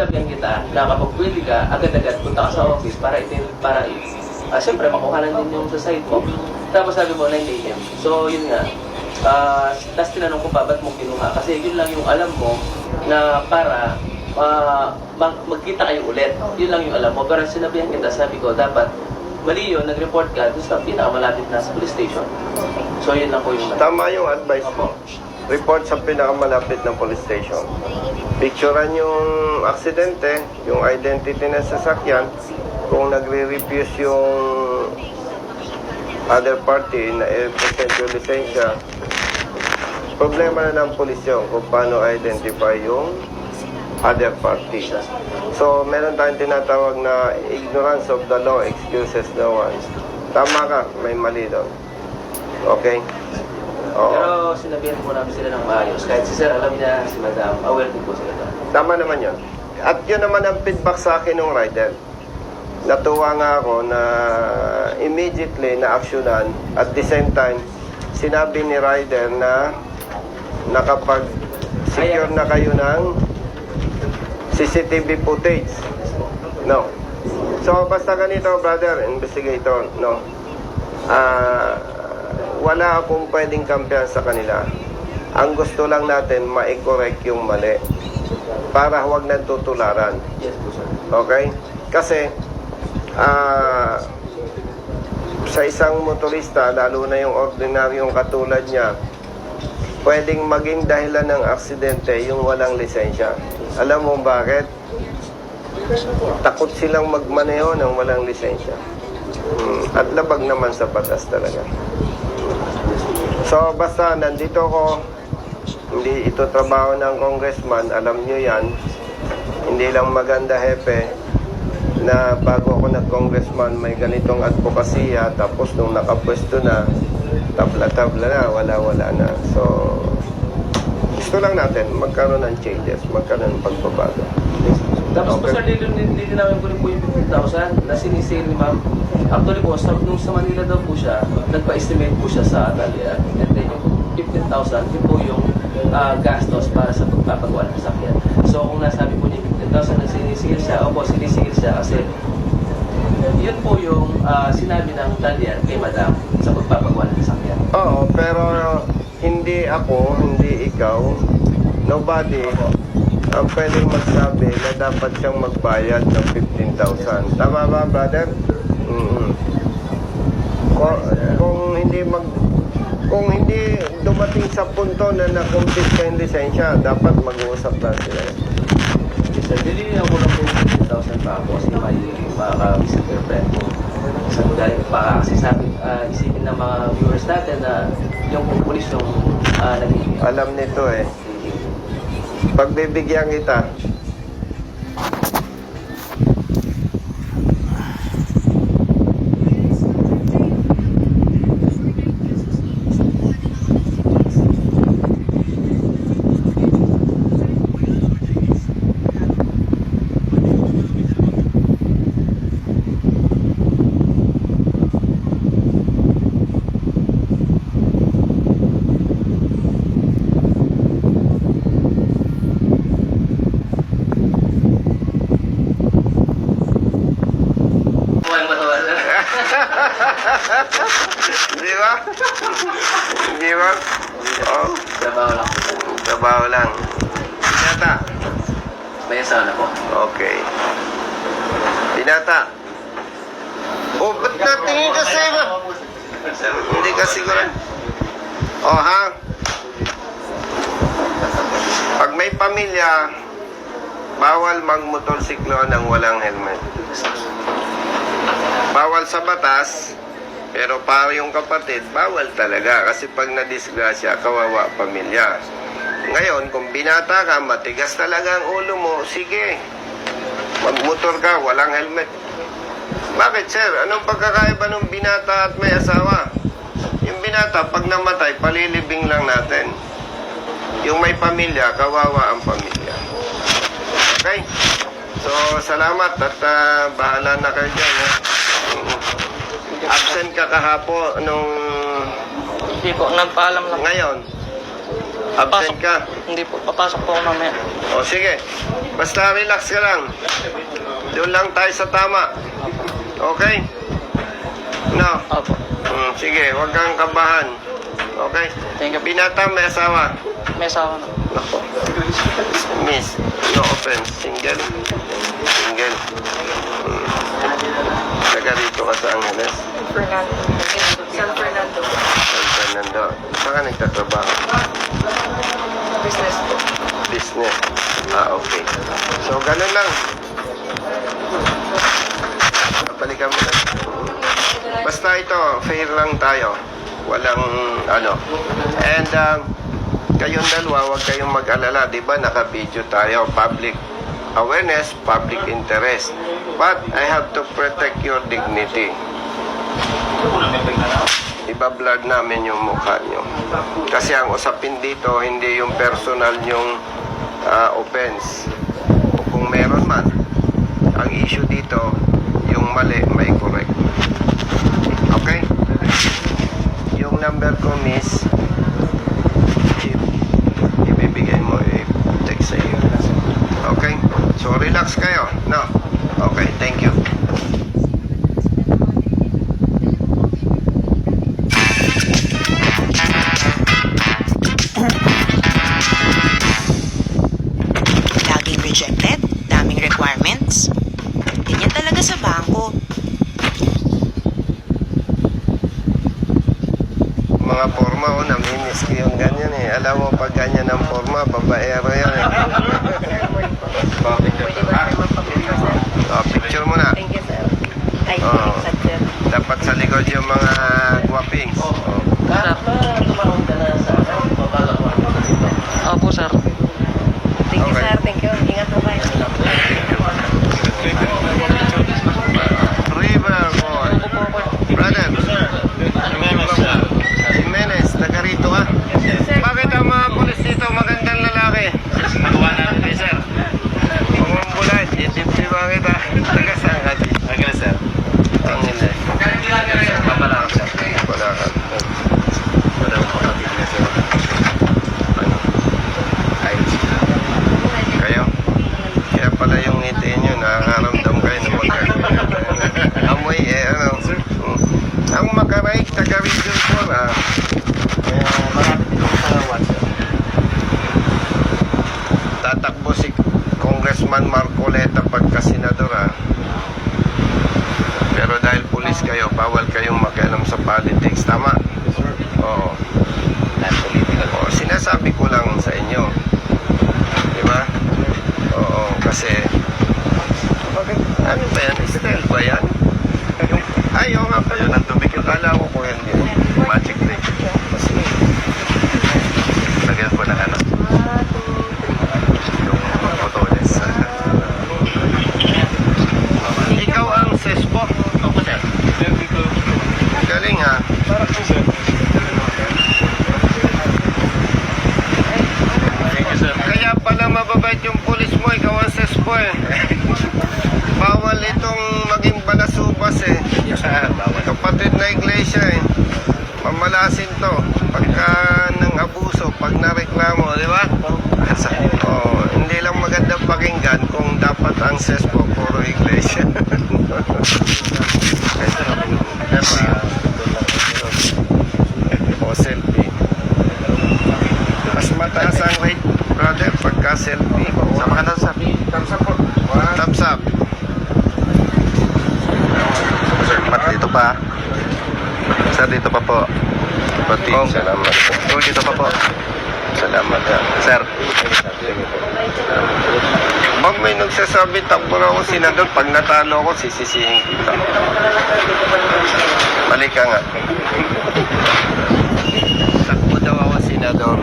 sinabihan kita na kapag pwede ka, agad-agad punta ka sa office para itin, para uh, siyempre makuhanan din yung sa site mo. Tapos sabi mo 9 a.m. So yun nga, Ah, tapos tinanong ko pa, ba't mo kinuha? Kasi yun lang yung alam mo na para ah, mag- magkita kayo ulit. Yun lang yung alam mo. Pero sinabihan kita, sabi ko, dapat mali yun, nag-report ka doon sa pinakamalapit na sa police station. So yun lang po yung Tama yung advice mo. Opo. Report sa pinakamalapit ng police station. Picturean yung aksidente, yung identity ng sasakyan, kung nagre-refuse yung other party na i-present yung lisensya, problema na ng polis yun kung paano identify yung other party. So, meron tayong tinatawag na ignorance of the law excuses no one. Tama ka, may mali doon. Okay? Oo. Pero sinabihan po namin sila ng maayos. Kahit si sir, alam niya, si madam, aware din po sila doon. Tama naman yun. At yun naman ang feedback sa akin ng rider. Natuwa nga ako na immediately na aksyonan at the same time sinabi ni rider na nakapag-secure na kayo ng CCTV footage. No. So basta ganito brother, investigator, no. Ah, wala akong pwedeng kampiyan sa kanila. Ang gusto lang natin ma-correct yung mali para huwag nang tutularan. Okay? Kasi ah sa isang motorista, lalo na yung ordinaryong katulad niya, pwedeng maging dahilan ng aksidente yung walang lisensya. Alam mo bakit? Takot silang magmaneho ng walang lisensya. Hmm, At labag naman sa batas talaga. So basta nandito ko, hindi ito trabaho ng congressman, alam nyo yan. Hindi lang maganda hepe na bago ako nag-congressman may ganitong advokasya tapos nung nakapwesto na tabla-tabla na, wala-wala na. So, gusto lang natin magkaroon ng changes, magkaroon ng pagbabago. Tapos po Okay. sir, lilin- lilinawin ko rin po yung 15,000 na sinisale ni ma'am. Actually po, sa, nung sa Manila daw po siya, nagpa-estimate po siya sa Atalia. And then yung 15,000, yun po yung ah, gastos para sa pagpapagawa ng sasakyan. So kung nasabi po niya 15,000 na sinisigil siya, opo, sinisigil siya kasi yun po yung ah, sinabi ng Talia kay Madam sa pagpapagawa ng sasakyan. Oo, pero hindi ako, hindi ikaw, nobody ang pwedeng magsabi na dapat siyang magbayad ng 15,000. Tama ba, brother? mm Kung, kung hindi mag kung hindi dumating sa punto na na-complete yung lisensya, dapat mag-uusap na sila. Kasi nililinaw ko lang po yung 15,000 pa ako kasi may makaka-misinterpret po. Sa dahil baka kasi sabi, ah, isipin ng mga viewers natin na yung pulis yung uh, naging Alam nito eh. Pagbibigyan kita, Buhay mo naman. di ba? di ba? Oh, Trabaho lang. trabaho lang. Pinata. May asawa na po. Okay. Pinata. Oh, ba't natingin ka sa iba? Hindi ka siguro. Oh, ha? Pag may pamilya, bawal magmotorsiklo ng walang helmet. Bawal sa batas, pero para yung kapatid, bawal talaga. Kasi pag nadisgrasya, kawawa pamilya. Ngayon, kung binata ka, matigas talaga ang ulo mo, sige. Magmotor ka, walang helmet. Bakit, sir? Anong pagkakaiba ng binata at may asawa? Yung binata, pag namatay, palilibing lang natin. Yung may pamilya, kawawa ang pamilya. Okay? So, salamat at ah, bahala na kayo dyan. Ha? Absent ka kahapon nung Hindi po, nagpaalam lang. ngayon. Absent ka? Hindi po, papasok po ako mamaya. O sige, basta relax ka lang. Doon lang tayo sa tama. Okay? No? Opo. Hmm, sige, huwag kang kabahan. Okay? Thank you. Binata, may asawa. May asawa na. Nako. Miss, no offense. Single. Single. Hmm. Taga rito ka sa Angeles. Fernando. San Fernando. San Fernando. Saan ka nagtatrabaho? Business po. Business. Ah, okay. So, ganun lang. Balikan mo na. Basta ito, fair lang tayo. Walang ano. And um, kayong dalawa, huwag kayong mag-alala. Di ba, naka-video tayo. Public awareness, public interest. But I have to protect your dignity. Iba-blur namin yung mukha nyo. Kasi ang usapin dito, hindi yung personal yung ah, offense. O kung meron man, ang issue dito, yung mali, may correct. Okay? Yung number ko, miss, ibibigay mo, i-text sa iyo. Okay? So, relax kayo. No? Okay, thank you. Laging rejected, daming requirements. Ganyan talaga sa bangko. Mga forma, oh, namimiss ko yung ganyan eh. Alam mo, pag ganyan ang forma, babaero yan eh. Sir? Oh, picture mo na. Thank you, sir. Ay, sir. Dapat sa likod yung mga guwapings. Oh. Kahit ba tumarong ka na sa babaga ko dito? Opo, sir. Thank you, Okay. sir. Thank you. Ingat po kayo. River Boy. Brother. Jimenez, taga rito ka. Bakit ang mga pulis dito magandang lalaki? Nagawa namin kay sir. Pumumbulan, itipsi ba kita? Taga saan ka? Taga sir. Ang hindi. Papala ko sir. Wala ka. Wala ko kapatid na sir. Ano? Kayo? Kaya pala yung ngiti nyo, nakakaramdam kayo ng magka... Amoy eh, ano? Hmm. Ang makaray, taga Region 4 ah. Marami din ako sa WhatsApp. Tatakbo si Congressman Marcoleta pagka senador ah. Pero dahil pulis kayo, bawal kayong makialam sa politics. Tama? Oo. Oo, sinasabi ko lang sa inyo. Di ba? Oo, kasi... Bakit? Ano ba yan? Style ba yan? Yung, ayaw nga kayo ng tubig. Akala ko ko yan din. Magic trick. Lagyan ko ng ano? Yung photones. Ikaw ang sespo. Ako, sir. Galing ha. Kaya pala mababait yung pulis mo, ikaw ang sespo eh. Bawal itong maging balasubas eh. Kapatid na iglesia eh. Mamalasin to. Pagka ng abuso, pag nareklamo, di ba? Oh, hindi lang magandang pakinggan kung dapat ang sespo puro iglesia. o selfie. Mas mataas ang rate, brother, pagka selfie. Sama ka na sa Thumbs up po. Thumbs up. Sir, pat dito pa. Sir, dito pa po. Pati, oh. salamat po. Oh, dito pa po. Salamat ka. Sir. Bang may nagsasabi takbo na ako senador, pag natalo ako, sisisihin kita. Balik ka nga. Takbo daw ako senador.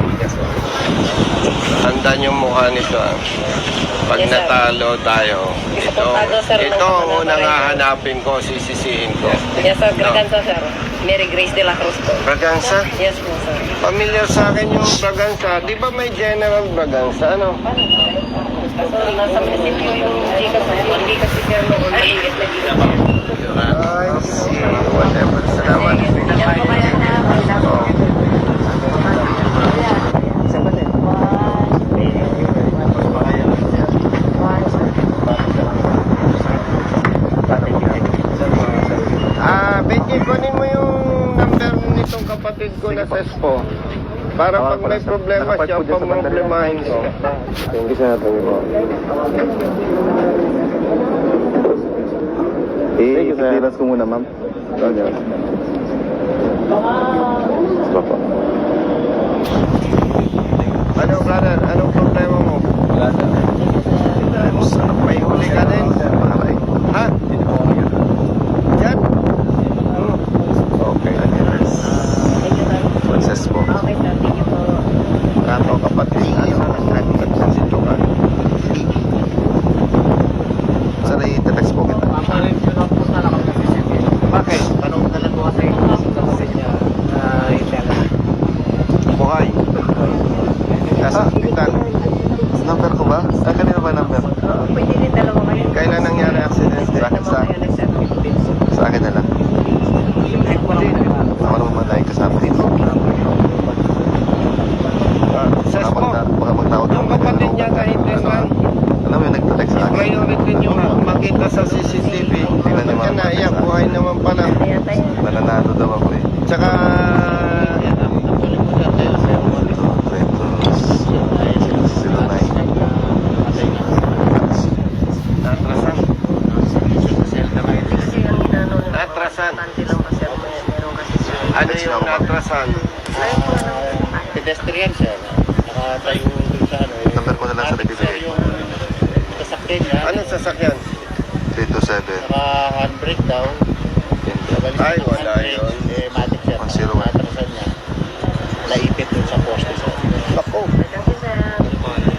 Tandaan yung mukha nito ah. Pag Yes, sir. natalo tayo, ito, sir, ng ito ang unang hahanapin ko, sisisihin ko. Yes, sir. Braganza, sir. Mary Grace de la Cruz po. Braganza? Yes po, sir. Familiar sa akin yung Braganza. Di ba may General Braganza? Ano? So, nasa munisipyo yung Gigas po. Hindi kasi, sir, noon maliit na Gigas. I see. Whatever. Salamat. Yan po kayo na. Oh. Assess po. Para pag may problema siya, pamroblemahin ko. Thank you, sir. Thank you po. Eh, clearance ko muna, ma'am. Stop po. Ano, brother? Anong problema mo? Wala sir. May huli ka din? Ha? Yan? Okay. Process po. Okay, sir. Thank you po. Kato kapatid. Ano na nagtagsito ka? Saan i-text po kita? Bakit? Tanong na lang po kasi sa niya na itala. Buhay. Nasa hospital. Number ko ba? Ah, kanina ba number? Oo, pwede rin dalawa kayo. Kailan nangyari accident? Sa akin, sa, sa akin na lang. Ako naman tayo kasama dito. Ah, Assess Baka magta- baka magtawag Yung kapatid niya kahit Ano, lang. alam mo yung nagte-text sa akin? Priority nyo nga makita sa CCTV. Tingnan niyo, mga kapatid. Buhay naman pala. Nananalo daw ako eh. Tsaka, natrasan. Kasi ang inano na Natrasan. Pante lang pa sir. May- Meron kasi sir. Ano po, ano, Pedestrian siya. Nakatayo dun sa ano. eh. Number ko na lang sa Sir, nagbibigay. yung sasakyan niya. Anong sasakyan? 327. Naka handbrake daw. Nabalik Ay, ng wala handbrake, yun. Eh, matik siya. 101. Natrasan niya. Naipit dun sa poste sir. Ako.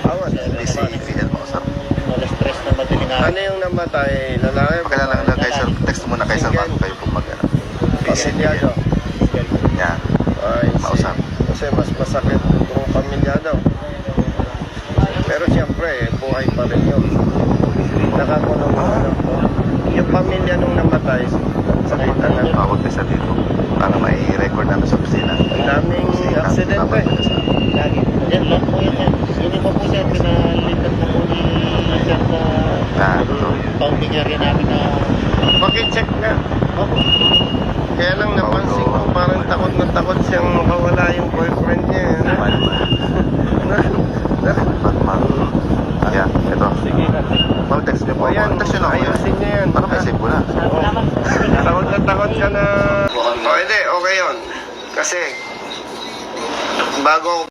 Awan. DC, PL po, sir. Alas stress na madaling araw. Ano yung namatay? Lalaki? Pakilala lang lang kay sir. Text mo na kay sir bago kayo po mag ano. Pamilyado. Yan. Ay, Mausap. Kasi mas masakit kung pamilyado. Pero siyempre, eh, buhay pa rin yun. Nakakulong ang anak ko. Yung pamilya nung namatay, sakitan na. Tawag kayo sa dito. Para may record namin sa opisina. Ang daming aksidente. Sa- Lagi. Yan lang po yan. sir. Yung iba po sir, pinalitan na po ni sir na Ah, founding area namin na Pakicheck na. Opo. Kaya lang napansin parang takot na takot siyang makawala yung boyfriend niya. eh. Batman. Yan, ito. Sige. Ma'am, text niyo po. O yan, Text niyo na ayusin niya yan. Para may save ko na. Takot na takot ka na. O hindi, okay yun. Kasi, bago